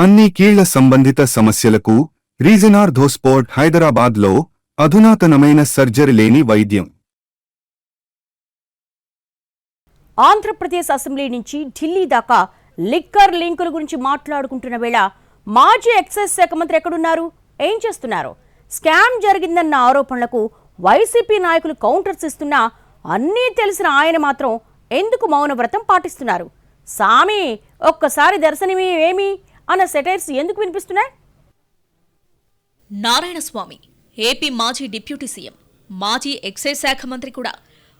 అన్ని కీళ్ళ సంబంధిత సమస్యలకు రీజనార్ధోస్పోర్ట్ హైదరాబాద్లో అధునాతనమైన సర్జరీ లేని వైద్యం. ఆంధ్రప్రదేశ్ అసెంబ్లీ నుంచి ఢిల్లీ దాకా లిక్కర్ లింకుల గురించి మాట్లాడుకుంటున్న వేళ మాజీ ఎక్సైజ్ శాఖ మంత్రి ఎక్కడున్నారు? ఏం చేస్తున్నారు? స్కామ్ జరిగిందన్న ఆరోపణలకు వైసీపీ నాయకులు కౌంటర్స్ ఇస్తున్నా అన్నీ తెలిసిన ఆయన మాత్రం ఎందుకు మౌనవ్రతం పాటిస్తున్నారు? సామి ఒక్కసారి దర్శనమే ఏమి? అన్న సెటైర్స్ ఎందుకు వినిపిస్తున్నాయి? నారాయణస్వామి ఏపీ మాజీ డిప్యూటీ సీఎం మాజీ ఎక్సైజ్ శాఖ మంత్రి కూడా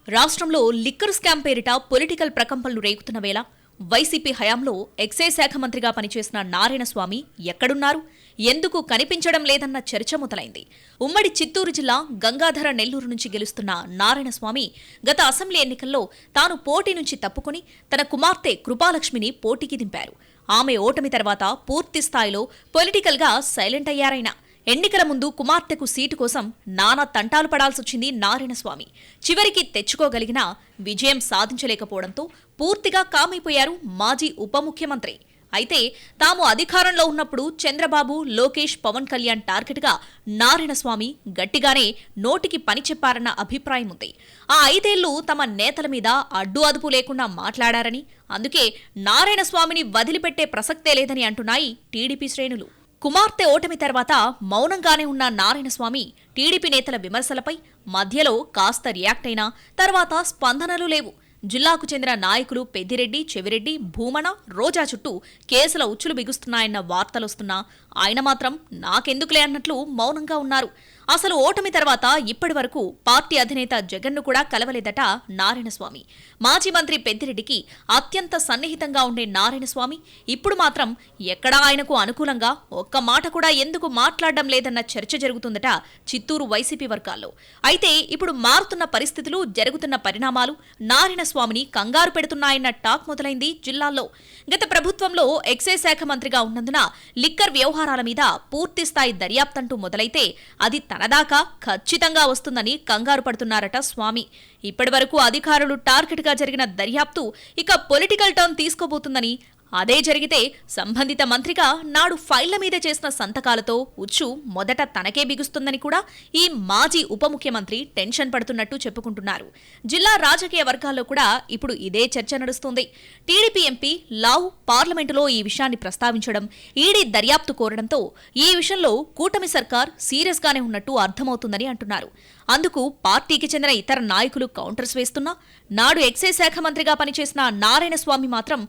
రాష్ట్రంలో లిక్కర్ స్కామ్ పేరిట పొలిటికల్ ప్రకంపనలు రేగుతున్న వేళ వైసీపీ హయాంలో ఎక్సైజ్ శాఖ మంత్రిగా పనిచేసిన నారాయణస్వామి ఎక్కడున్నారు? ఎందుకు కనిపించడం లేదన్న చర్చ మొదలైంది. ఉమ్మడి చిత్తూరు జిల్లా గంగాధర నెల్లూరు నుంచి గెలుస్తున్న నారాయణస్వామి గత అసెంబ్లీ ఎన్నికల్లో తాను పోటీ నుంచి తప్పుకుని తన కుమార్తె కృపాలక్ష్మిని పోటీకి దింపారు. ఆమె ఓటమి తర్వాత పూర్తి స్థాయిలో పొలిటికల్గా సైలెంట్ అయ్యారైనా ఎన్నికల ముందు కుమార్తెకు సీటు కోసం నానా తంటాలు పడాల్సొచ్చింది నారాయణస్వామి. చివరికి తెచ్చుకోగలిగినా విజయం సాధించలేకపోవడంతో పూర్తిగా కామైపోయారు మాజీ ఉప ముఖ్యమంత్రి అయితే తాము అధికారంలో ఉన్నప్పుడు చంద్రబాబు లోకేష్ పవన్ కళ్యాణ్ టార్గెట్గా నారాయణస్వామి గట్టిగానే నోటికి పని చెప్పారన్న అభిప్రాయం ఉంది. ఆ ఐదేళ్ళు తమ నేతల మీద అడ్డు అదుపు లేకుండా మాట్లాడారని అందుకే నారాయణస్వామిని వదిలిపెట్టే ప్రసక్తే లేదని అంటున్నాయి టీడీపీ శ్రేణులు. కుమార్తె ఓటమి తర్వాత మౌనంగానే ఉన్న నారాయణస్వామి టీడీపీ నేతల విమర్శలపై మధ్యలో కాస్త రియాక్ట్ అయినా తర్వాత స్పందనలు లేవు. జిల్లాకు చెందిన నాయకులు పెద్దిరెడ్డి చెవిరెడ్డి భూమన రోజా చుట్టూ కేసుల ఉచ్చులు బిగుస్తున్నాయన్న వార్తలొస్తున్నా ఆయన మాత్రం నాకెందుకులే అన్నట్లు మౌనంగా ఉన్నారు. అసలు ఓటమి తర్వాత ఇప్పటి వరకు పార్టీ అధినేత జగన్ను కూడా కలవలేదట నారాయణస్వామి. మాజీ మంత్రి పెద్దిరెడ్డికి అత్యంత సన్నిహితంగా ఉండే నారాయణస్వామి ఇప్పుడు మాత్రం ఎక్కడా ఆయనకు అనుకూలంగా ఒక్క మాట కూడా ఎందుకు మాట్లాడడం లేదన్న చర్చ జరుగుతుందట చిత్తూరు వైసీపీ వర్గాల్లో. అయితే ఇప్పుడు మారుతున్న పరిస్థితులు జరుగుతున్న పరిణామాలు నారాయణస్వామిని కంగారు పెడుతున్నాయన్న టాక్ మొదలైంది జిల్లాల్లో. గత ప్రభుత్వంలో ఎక్సైజ్ శాఖ మంత్రిగా ఉన్నందున లిక్కర్ వ్యవహారాల మీద పూర్తిస్థాయి దర్యాప్తంటూ మొదలైతే అది తనదాకా ఖచ్చితంగా వస్తుందని కంగారు పడుతున్నారట స్వామి. ఇప్పటివరకు అధికారులు టార్గెట్గా జరిగిన దర్యాప్తు ఇక పొలిటికల్ టర్న్ తీసుకోబోతుందని అదే జరిగితే సంబంధిత మంత్రిగా నాడు ఫైళ్ళ మీద చేసిన సంతకాలతో ఉచ్చు మొదట తనకే బిగుస్తుందని కూడా ఈ మాజీ ఉప ముఖ్యమంత్రి టెన్షన్ పడుతున్నట్టు చెప్పుకుంటున్నారు. జిల్లా రాజకీయ వర్గాల్లో కూడా ఇప్పుడు ఇదే చర్చ నడుస్తుంది. టీడీపీ ఎంపీ లావ్ పార్లమెంటులో ఈ విషయాన్ని ప్రస్తావించడం ఈడీ దర్యాప్తు కోరడంతో ఈ విషయంలో కూటమి సర్కార్ సీరియస్ గానే ఉన్నట్టు అర్థమవుతుందని అంటున్నారు. అందుకు పార్టీకి చెందిన ఇతర నాయకులు కౌంటర్స్ వేస్తున్నా నాడు ఎక్సైజ్ శాఖ మంత్రిగా పనిచేసిన నారాయణ స్వామి మాత్రం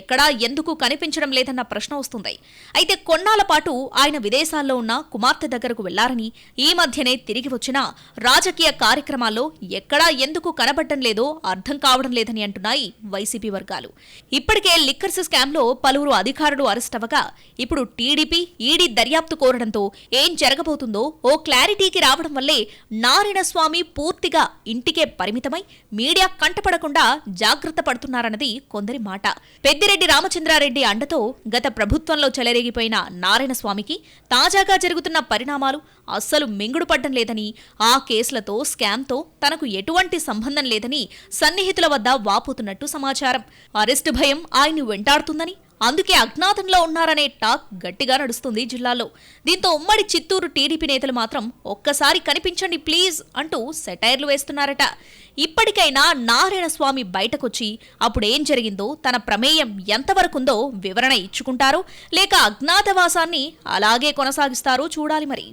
ఎక్కడా ఎందుకు కనిపించడం లేదన్న ప్రశ్న వస్తుంది. అయితే కొన్నాళ్ళ పాటు ఆయన విదేశాల్లో ఉన్న కుమార్తె దగ్గరకు వెళ్ళారని ఈ మధ్యనే తిరిగి వచ్చినా రాజకీయ కార్యక్రమాల్లో ఎక్కడా ఎందుకు కనబడటం లేదో అర్థం కావడం లేదని అంటున్నాయి వైసీపీ వర్గాలు. ఇప్పటికే లిక్కర్స్ స్కామ్లో పలువురు అధికారులు అరెస్ట్ అవ్వగా ఇప్పుడు టీడీపీ ఈడీ దర్యాప్తు కోరడంతో ఏం జరగబోతుందో ఓ క్లారిటీకి రావడం వల్లే నారాయణస్వామి పూర్తిగా ఇంటికే పరిమితమై మీడియా కంటపడకుండా జాగ్రత్త పడుతున్నారన్నది కొందరి మాట. పెద్దిరెడ్డి రామచంద్ర రామచంద్రారెడ్డి అండతో గత ప్రభుత్వంలో చెలరేగిపోయిన నారాయణస్వామికి తాజాగా జరుగుతున్న పరిణామాలు అస్సలు మింగుడుపడ్డం లేదని ఆ కేసులతో స్కామ్తో తనకు ఎటువంటి సంబంధం లేదని సన్నిహితుల వద్ద వాపోతున్నట్టు సమాచారం. అరెస్టు భయం ఆయన్ని వెంటాడుతుందని అందుకే అజ్ఞాతంలో ఉన్నారనే టాక్ గట్టిగా నడుస్తుంది జిల్లాలో. దీంతో ఉమ్మడి చిత్తూరు టీడీపీ నేతలు మాత్రం ఒక్కసారి కనిపించండి ప్లీజ్ అంటూ సెటైర్లు వేస్తున్నారట. ఇప్పటికైనా నారాయణ స్వామి బయటకొచ్చి అప్పుడేం జరిగిందో తన ప్రమేయం ఎంతవరకుందో వివరణ ఇచ్చుకుంటారో. లేక అజ్ఞాతవాసాన్ని అలాగే కొనసాగిస్తారో చూడాలి మరి.